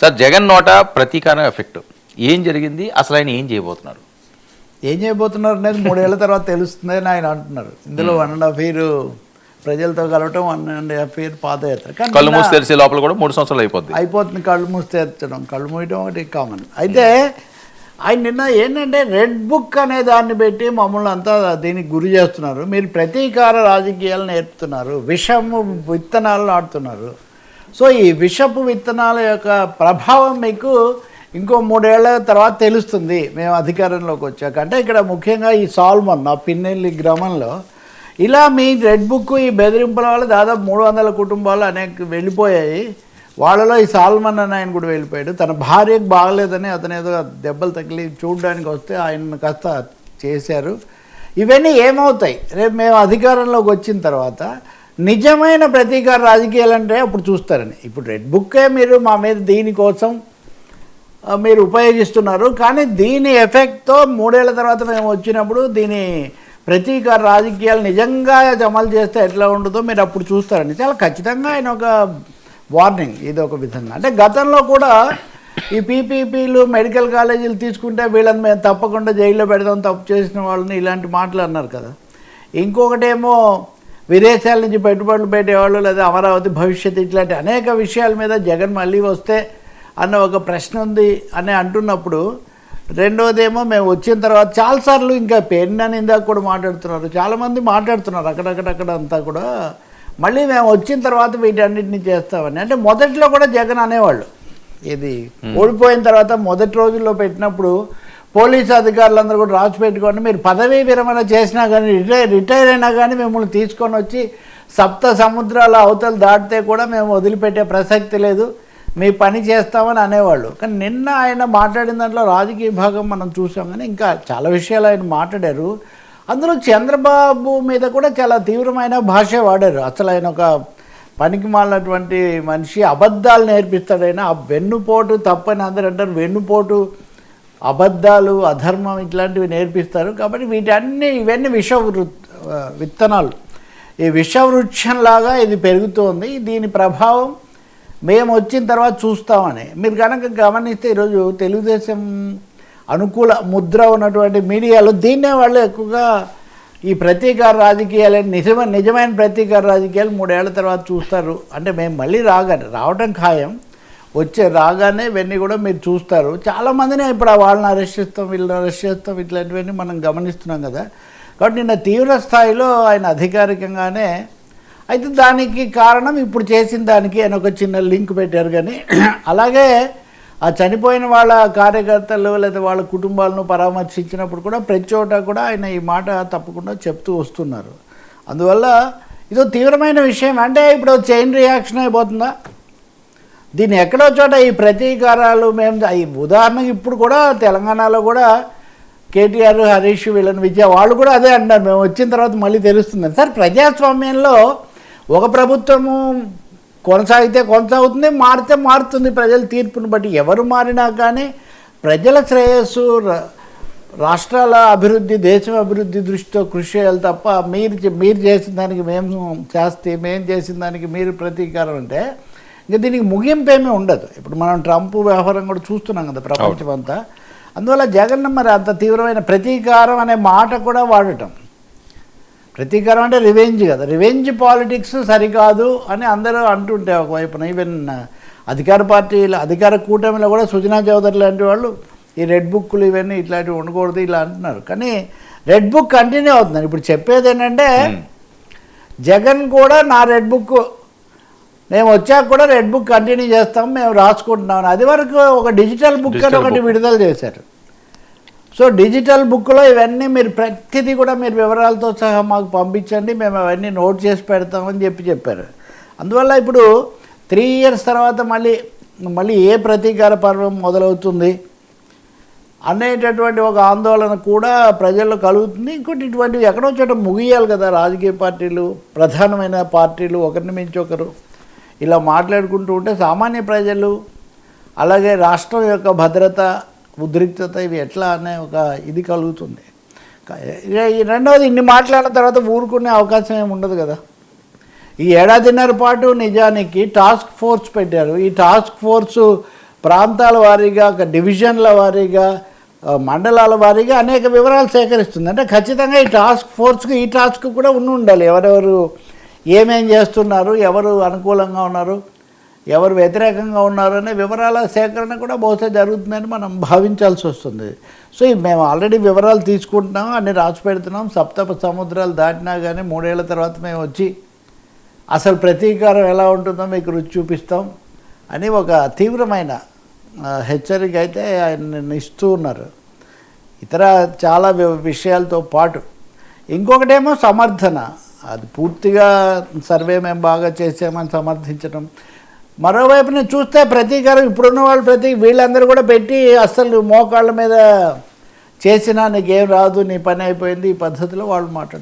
Sir Jagan నోట ప్రతీకారం effect. ఏం జరిగింది? అసలు ఆయన ఏం చేయబోతున్నారు? ఏం చేయబోతున్నారు అనేది మూడేళ్ళ తర్వాత తెలుస్తుంది అని ఆయన అంటున్నారు. ఇందులో వన్ అండ్ హాఫ్ ఇయర్ ప్రజలతో కలవటం one and half year padayatra కానీ కళ్ళు మూసి తెరిసే లోపల కూడా మూడు సంవత్సరాలు అయిపోద్ది. అయిపోతుంది కళ్ళు మూసి తెరచడం. కళ్ళు మూయటం ఒకటి కామన్ అయితే ఆయన నిన్న ఏంటంటే రెడ్ బుక్ అనే దాన్ని పెట్టి మమ్మల్ని అంతా దీనికి గురి చేస్తున్నారు. మీరు ప్రతీకార రాజకీయాలు నేర్పుతున్నారు. విషము విత్తనాలు నాటుతున్నారు. సో ఈ విషపు విత్తనాల యొక్క ప్రభావం మీకు ఇంకో మూడేళ్ళ తర్వాత తెలుస్తుంది. మేము అధికారంలోకి వచ్చాక. అంటే ఇక్కడ ముఖ్యంగా ఈ సాల్మన్ ఆ పిన్నెల్లి గ్రామంలో ఇలా మీ రెడ్ బుక్ ఈ బెదిరింపుల వల్ల దాదాపు మూడు వందల కుటుంబాలు అనేక వెళ్ళిపోయాయి. వాళ్ళలో ఈ సాల్మన్ అని ఆయన కూడా వెళ్ళిపోయాడు. తన భార్యకు బాగలేదని అతను ఏదో దెబ్బలు తగిలి చూడడానికి వస్తే ఆయన కాస్త చేశారు. ఇవన్నీ ఏమవుతాయి? రేపు మేము అధికారంలోకి వచ్చిన తర్వాత నిజమైన ప్రతీకార రాజకీయాలు అంటే అప్పుడు చూస్తారని. ఇప్పుడు రెడ్ బుక్కే మీరు మా మీద దీనికోసం మీరు ఉపయోగిస్తున్నారు. కానీ దీని ఎఫెక్ట్తో మూడేళ్ళ తర్వాత మేము వచ్చినప్పుడు దీని ప్రతీకార రాజకీయాలు నిజంగా అమలు చేస్తే ఎట్లా ఉంటుందో మీరు అప్పుడు చూస్తారని. చాలా ఖచ్చితంగా ఆయన ఒక వార్నింగ్ ఇది ఒక విధంగా. అంటే గతంలో కూడా ఈ పీపీపీలు మెడికల్ కాలేజీలు తీసుకుంటే వీళ్ళని మేము తప్పకుండా జైల్లో పెడదాం తప్పు చేసిన వాళ్ళని ఇలాంటి మాటలు అన్నారు కదా. ఇంకొకటేమో విదేశాల నుంచి పెట్టుబడులు పెట్టేవాళ్ళు లేదా అమరావతి భవిష్యత్తు ఇట్లాంటి అనేక విషయాల మీద జగన్ మళ్ళీ వస్తే అన్న ఒక ప్రశ్న ఉంది అని అంటున్నప్పుడు రెండోదేమో మేము వచ్చిన తర్వాత చాలాసార్లు ఇంకా పెన్ అని ఇందాక కూడా మాట్లాడుతున్నారు. చాలామంది మాట్లాడుతున్నారు అక్కడక్కడక్కడ అంతా కూడా. మళ్ళీ మేము వచ్చిన తర్వాత వీటన్నిటిని చేస్తామని. అంటే మొదట్లో కూడా జగన్ అనేవాళ్ళు. ఇది ఓడిపోయిన తర్వాత మొదటి రోజుల్లో పెట్టినప్పుడు పోలీస్ అధికారులందరూ కూడా రాసి పెట్టుకొని మీరు పదవీ విరమణ చేసినా కానీ రిటైర్ రిటైర్ అయినా కానీ మిమ్మల్ని తీసుకొని వచ్చి సప్త సముద్రాల అవతలు దాటితే కూడా మేము వదిలిపెట్టే ప్రసక్తి లేదు. మీ పని చేస్తామని అనేవాళ్ళు. కానీ నిన్న ఆయన మాట్లాడిన దాంట్లో రాజకీయ భాగం మనం చూసాం కానీ ఇంకా చాలా విషయాలు ఆయన మాట్లాడారు. అందులో చంద్రబాబు మీద కూడా చాలా తీవ్రమైన భాష వాడారు. అసలు ఆయన ఒక పనికి మాలినటువంటి మనిషి అబద్ధాలు నేర్పిస్తాడైనా ఆ వెన్నుపోటు తప్పని అందరూ అంటారు. వెన్నుపోటు అబద్ధాలు అధర్మం ఇట్లాంటివి నేర్పిస్తారు. కాబట్టి వీటన్ని ఇవన్నీ విష విత్తనాలు. ఈ విషవృక్షంలాగా ఇది పెరుగుతోంది. దీని ప్రభావం మేము వచ్చిన తర్వాత చూస్తామని. మీరు కనుక గమనిస్తే ఈరోజు తెలుగుదేశం అనుకూల ముద్ర ఉన్నటువంటి మీడియాలో దీన్నే వాళ్ళు ఎక్కువగా ఈ ప్రతీకార రాజకీయాలు నిజమైన నిజమైన ప్రతీకార రాజకీయాలు మూడేళ్ళ తర్వాత చూస్తారు. అంటే మేము మళ్ళీ రాగానే రావడం ఖాయం. వచ్చే రాగానే ఇవన్నీ కూడా మీరు చూస్తారు. చాలామందిని ఇప్పుడు వాళ్ళని అరెస్ట్ చేస్తాం వీళ్ళని అరెస్ట్ చేస్తాం ఇట్లాంటివన్నీ మనం గమనిస్తున్నాం కదా. కాబట్టి నిన్న తీవ్ర స్థాయిలో ఆయన అధికారికంగానే అయితే దానికి కారణం ఇప్పుడు చేసిన దానికి ఆయన ఒక చిన్న లింక్ పెట్టారు కానీ అలాగే ఆ చనిపోయిన వాళ్ళ కార్యకర్తలు లేదా వాళ్ళ కుటుంబాలను పరామర్శించినప్పుడు కూడా ప్రతి చోట కూడా ఆయన ఈ మాట తప్పకుండా చెప్తూ వస్తున్నారు. అందువల్ల ఇదో తీవ్రమైన విషయం. అంటే ఇప్పుడు చైన్ రియాక్షన్ అయిపోతుందా? దీన్ని ఎక్కడో చోట ఈ ప్రతీకారాలు మేము ఈ ఉదాహరణకి ఇప్పుడు కూడా తెలంగాణలో కూడా కేటీఆర్ హరీష్ వీళ్ళని విద్య వాళ్ళు కూడా అదే అంటారు. మేము వచ్చిన తర్వాత మళ్ళీ తెలుస్తుంది సార్ ప్రజాస్వామ్యంలో ఒక ప్రభుత్వము కొనసాగితే కొనసాగుతుంది మారితే మారుతుంది ప్రజల తీర్పును బట్టి. ఎవరు మారినా కానీ ప్రజల శ్రేయస్సు రాష్ట్రాల అభివృద్ధి దేశం అభివృద్ధి దృష్టితో కృషి చేయాలి తప్ప మీరు చే- మీరు చేసిన దానికి మేము చేస్తే మేము చేసిన దానికి మీరు ప్రతీకారం అంటే ఇంకా దీనికి ముగింపు ఏమీ ఉండదు. ఇప్పుడు మనం ట్రంప్ వ్యవహారం కూడా చూస్తున్నాం కదా ప్రపంచం అంతా అందువల్ల జగన్ మరి అంత తీవ్రమైన ప్రతీకారం అనే మాట కూడా వాడటం. ప్రతీకారం అంటే రివెంజ్ కదా. రివెంజ్ పాలిటిక్స్ సరికాదు అని అందరూ అంటుంటే ఒకవైపున. ఈవెన్ అధికార పార్టీలు అధికార కూటమిలో కూడా సుజనా చౌదరి లాంటి వాళ్ళు ఈ రెడ్ బుక్లు ఇవన్నీ ఇట్లాంటివి ఉండకూడదు ఇలా అంటున్నారు. కానీ రెడ్ బుక్ కంటిన్యూ అవుతుంది ఇప్పుడు చెప్పేది ఏంటంటే జగన్ కూడా నా రెడ్ బుక్ మేము వచ్చాక కూడా రెడ్ బుక్ కంటిన్యూ చేస్తాం మేము రాసుకుంటున్నాం. అది వరకు ఒక డిజిటల్ బుక్ అని ఒకటి. విడుదల చేశారు. సో డిజిటల్ బుక్లో ఇవన్నీ మీరు ప్రతిదీ కూడా మీరు వివరాలతో సహా మాకు పంపించండి మేము అవన్నీ నోట్ చేసి పెడతామని చెప్పి చెప్పారు. అందువల్ల ఇప్పుడు త్రీ ఇయర్స్ తర్వాత మళ్ళీ మళ్ళీ ఏ ప్రతీకార పర్వం మొదలవుతుంది అనేటటువంటి ఒక ఆందోళన కూడా ప్రజల్లో కలుగుతుంది. ఇంకోటి ఇటువంటివి ఎక్కడో చోట ముగియాలి కదా రాజకీయ పార్టీలు ప్రధానమైన పార్టీలు ఒకరిని మించి ఒకరు. ఇలా మాట్లాడుకుంటూ ఉంటే సామాన్య ప్రజలు అలాగే రాష్ట్రం యొక్క భద్రత ఉద్రిక్తత ఇవి ఎట్లా అనే ఒక ఇది కలుగుతుంది. ఈ రెండవది ఇన్ని మాట్లాడిన తర్వాత ఊరుకునే అవకాశం ఏమి ఉండదు కదా. ఈ ఏడాదిన్నర పాటు నిజానికి టాస్క్ ఫోర్స్ పెట్టారు. ఈ టాస్క్ ఫోర్సు ప్రాంతాల వారీగా ఒక డివిజన్ల వారీగా మండలాల వారీగా అనేక వివరాలు సేకరిస్తుంది. అంటే ఖచ్చితంగా ఈ టాస్క్ ఫోర్స్కి ఈ టాస్క్ కూడా ఉండి ఉండాలి. ఎవరెవరు ఏమేం చేస్తున్నారు ఎవరు అనుకూలంగా ఉన్నారు ఎవరు వ్యతిరేకంగా ఉన్నారు అనే వివరాల సేకరణ కూడా బహుశా జరుగుతుందని మనం భావించాల్సి వస్తుంది. సో మేము ఆల్రెడీ వివరాలు తీసుకుంటున్నాం అన్ని రాసి పెడుతున్నాం సప్త సముద్రాలు దాటినా కానీ మూడేళ్ళ తర్వాత మేము వచ్చి అసలు ప్రతీకారం ఎలా ఉంటుందో మీకు రుచి చూపిస్తాం అని ఒక తీవ్రమైన హెచ్చరిక అయితే ఆయన ఇస్తూ ఉన్నారు. ఇతర చాలా వి- విషయాలతో పాటు ఇంకొకటేమో సమర్థన. అది పూర్తిగా సర్వే మేము బాగా చేసామని సమర్థించడం మరోవైపున చూస్తే ప్రతీకారం ఇప్పుడున్న వాళ్ళు ప్రతి వీళ్ళందరూ కూడా పెట్టి అస్సలు మోకాళ్ళ మీద చేసినా నీకేం రాదు నీ పని అయిపోయింది ఈ పద్ధతిలో వాళ్ళు మాట్లాడుతారు